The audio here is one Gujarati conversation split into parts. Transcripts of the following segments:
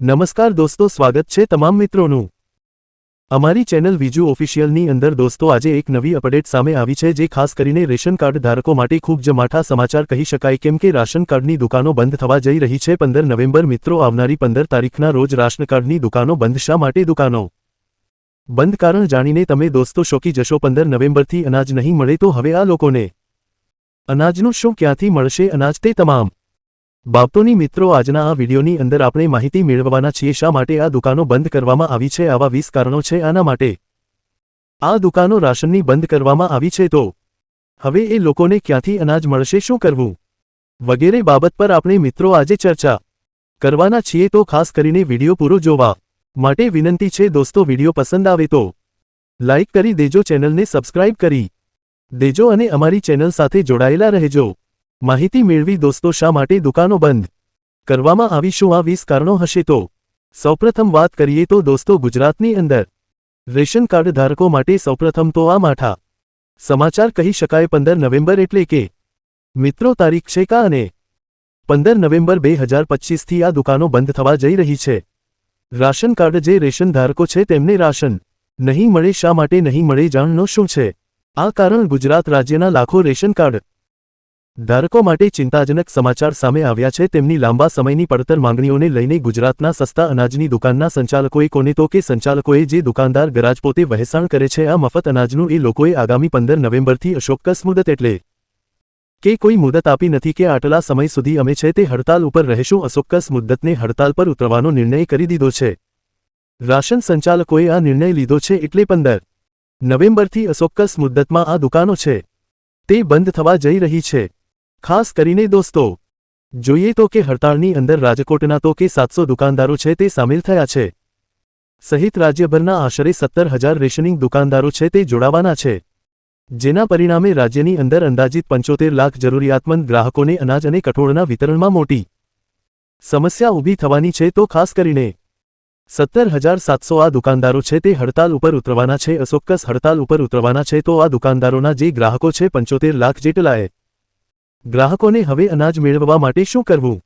નમસ્કાર દોસ્તો, સ્વાગત છે તમામ મિત્રોનું. અમારી ચેનલ વિજુ ઓફિશિયલની અંદર દોસ્તો, આજે એક નવી અપડેટ સામે આવી છે, જે ખાસ કરીને રેશન કાર્ડ ધારકો માટે ખૂબ જ માઠા સમાચાર કહી શકાય, કેમ કે રાશન કાર્ડની દુકાનો બંધ થવા જઈ રહી છે. પંદર નવેમ્બર મિત્રો, આવનારી પંદર તારીખના રોજ રાશન કાર્ડની દુકાનો બંધ. શા માટે દુકાનો બંધ? કારણ જાણીને તમે દોસ્તો શોકી જશો, પંદર નવેમ્બરથી અનાજ નહીં મળે તો હવે આ લોકોને અનાજનું શું ક્યાંથી મળશે? અનાજ તે તમામ બાબતોની મિત્રો આજના આ વિડીયોની અંદર આપણે માહિતી મેળવવાના છીએ શા માટે આ દુકાનો બંધ કરવામાં આવી છે, આવા વીસ કારણો છે, આના માટે. આ દુકાનો રાશનની બંધ કરવામાં આવી છે તો? હવે એ લોકોને ક્યાંથી અનાજ મળશે, શું કરવું? વગેરે બાબત પર આપણે મિત્રો આજે ચર્ચા કરવાના છીએ તો ખાસ કરીને વીડિયો પૂરો જોવા માટે વિનંતી છે દોસ્તો વીડિયો પસંદ આવે તો લાઇક કરી દેજો, ચેનલને સબસ્ક્રાઇબ કરી દેજો અને અમારી ચેનલ સાથે જોડાયેલા રહેજો. માહિતી મેળવી દોસ્તો શા માટે દુકાનો બંધ? કરવામાં આવી શું આ વીસ કારણો હશે તો? સૌપ્રથમ વાત કરીએ તો દોસ્તો ગુજરાતની અંદર રેશન કાર્ડ ધારકો માટે સૌપ્રથમ તો આ માઠા. સમાચાર કહી શકાય પંદર નવેમ્બર એટલે કે મિત્રો તારીખ છે કા અને પંદર નવેમ્બર બે હજાર પચીસથી આ દુકાનો બંધ થવા જઈ રહી છે. રાશન કાર્ડ જે રેશન ધારકો છે તેમને રાશન નહીં મળે શા માટે નહીં મળે જાણનો શું છે? આ કારણ ગુજરાત રાજ્યના લાખો રેશન કાર્ડ ધારકો માટે ચિંતાજનક સમાચાર સામે આવ્યા છે. તેમની લાંબા સમયની પડતર માંગણીઓને લઈને ગુજરાતના સસ્તા અનાજની દુકાનના સંચાલકોએ કોને તો કે સંચાલકોએ જે દુકાનદાર ગરાજ પોતે વહેસાણ કરે છે, આ મફત અનાજનું એ લોકોએ આગામી પંદર નવેમ્બરથી અશોકસ મુદત એટલે કે કોઈ મુદત આપી નથી કે આટલા સમય સુધી અમે છે તે હડતાલ ઉપર રહેશું. અશોકસ મુદ્દતને હડતાલ પર ઉતરવાનો નિર્ણય કરી દીધો છે. રાશન સંચાલકોએ આ નિર્ણય લીધો છે એટલે પંદર નવેમ્બરથી અશોકસ મુદ્દતમાં આ દુકાનો છે તે બંધ થવા જઈ રહી છે. ખાસ કરીને દોસ્તો, જોઈએ તો કે હડતાળની અંદર રાજકોટના તો કે સાતસો દુકાનદારો છે તે સામેલ થયા છે. સહિત રાજ્યભરના આશરે સત્તર હજાર રેશનિંગ દુકાનદારો છે તે જોડાવાના છે. જેના પરિણામે રાજ્યની અંદર અંદાજિત પંચોતેર લાખ જરૂરિયાતમંદ ગ્રાહકોને અનાજ અને કઠોળના વિતરણમાં મોટી સમસ્યા ઊભી થવાની છે તો ખાસ કરીને સત્તર હજાર સાતસો આ દુકાનદારો છે તે હડતાલ ઉપર ઉતરવાના છે અસોક્કસ હડતાલ ઉપર ઉતરવાના છે તો આ દુકાનદારોના જે ગ્રાહકો છે પંચોતેર લાખ જેટલાએ ગ્રાહકોને હવે અનાજ મેળવવા માટે શું કરવું?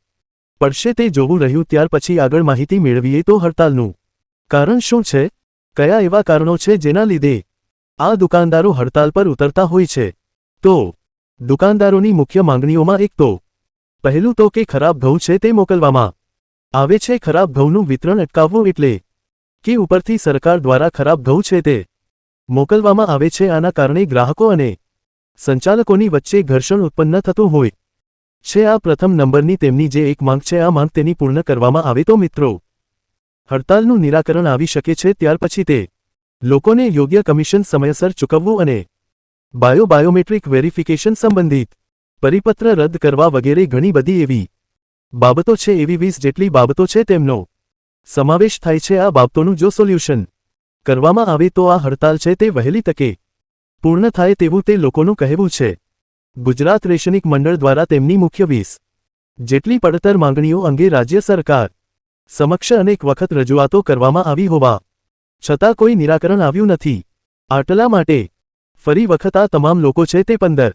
પડશે તે જોવું રહ્યું ત્યાર પછી આગળ માહિતી મેળવીએ તો હડતાલનું. કારણ શું છે? કયા એવા કારણો છે જેના લીધે આ દુકાનદારો હડતાલ પર ઉતરતા હોય છે? તો, દુકાનદારોની મુખ્ય માંગણીઓમાં એક તો, પહેલું તો કે ખરાબ ઘઉં છે તે મોકલવામાં આવે છે ખરાબ ઘઉંનું વિતરણ અટકાવવું એટલે કે ઉપરથી સરકાર દ્વારા ખરાબ ઘઉં છે તે મોકલવામાં આવે છે આના કારણે ગ્રાહકો અને સંચાલકોની વચ્ચે ઘર્ષણ ઉત્પન્ન થતું હોય છે. આ પ્રથમ નંબરની તેમની જે એક માંગ છે, આ માંગ તેની પૂર્ણ કરવામાં આવે તો મિત્રો, હડતાલનું નિરાકરણ આવી શકે છે. ત્યાર પછી તે લોકોને યોગ્ય કમિશન સમયસર ચૂકવવું અને બાયો બાયોમેટ્રિક વેરિફિકેશન સંબંધિત પરિપત્ર રદ કરવા વગેરે ઘણી બધી એવી બાબતો છે. એવી વીસ જેટલી બાબતો છે તેમનો સમાવેશ થાય છે. આ બાબતોનું જો સોલ્યુશન કરવામાં આવે તો આ હડતાલ છે તે વહેલી તકે પૂર્ણ થાય તેવું તે લોકોનું કહેવું છે. ગુજરાત રેશનિક મંડળ દ્વારા તેમની મુખ્ય વીસ. જેટલી પડતર માંગણીઓ અંગે રાજ્ય સરકાર સમક્ષ અનેક વખત રજૂઆતો કરવામાં આવી હોવા છતાં કોઈ નિરાકરણ આવ્યું નથી. આટલા માટે ફરી વખત આ તમામ લોકો છે તે પંદર.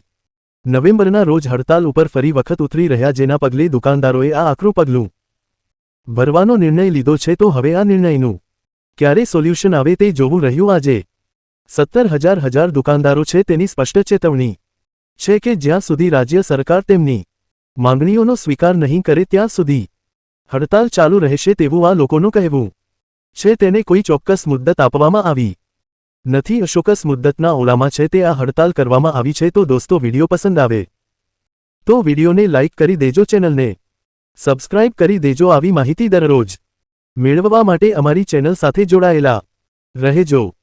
નવેમ્બરના રોજ હડતાલ ઉપર ફરી વખત ઉતરી રહ્યા જેના પગલે દુકાનદારોએ આ આકરું પગલું ભરવાનો નિર્ણય લીધો છે તો હવે આ નિર્ણયનું ક્યારે સોલ્યુશન આવે તે જોવું રહ્યું આજે. સત્તર હજાર હજાર દુકાનદારો છે તેની સ્પષ્ટ ચેતવણી છે કે જ્યાં સુધી રાજ્ય સરકાર તેમની માંગણીઓનો સ્વીકાર નહીં કરે ત્યાં સુધી હડતાલ ચાલુ રહેશે તેવું આ લોકોનું કહેવું છે. તેને કોઈ ચોક્કસ મુદ્દત આપવામાં આવી નથી. અશોકસ મુદ્દતના ઓલામાં છે તે આ હડતાલ કરવામાં આવી છે. તો દોસ્તો, વીડિયો પસંદ આવે તો વિડીયોને લાઇક કરી દેજો, ચેનલને સબસ્ક્રાઇબ કરી દેજો. આવી માહિતી દરરોજ મેળવવા માટે અમારી ચેનલ સાથે જોડાયેલા રહેજો.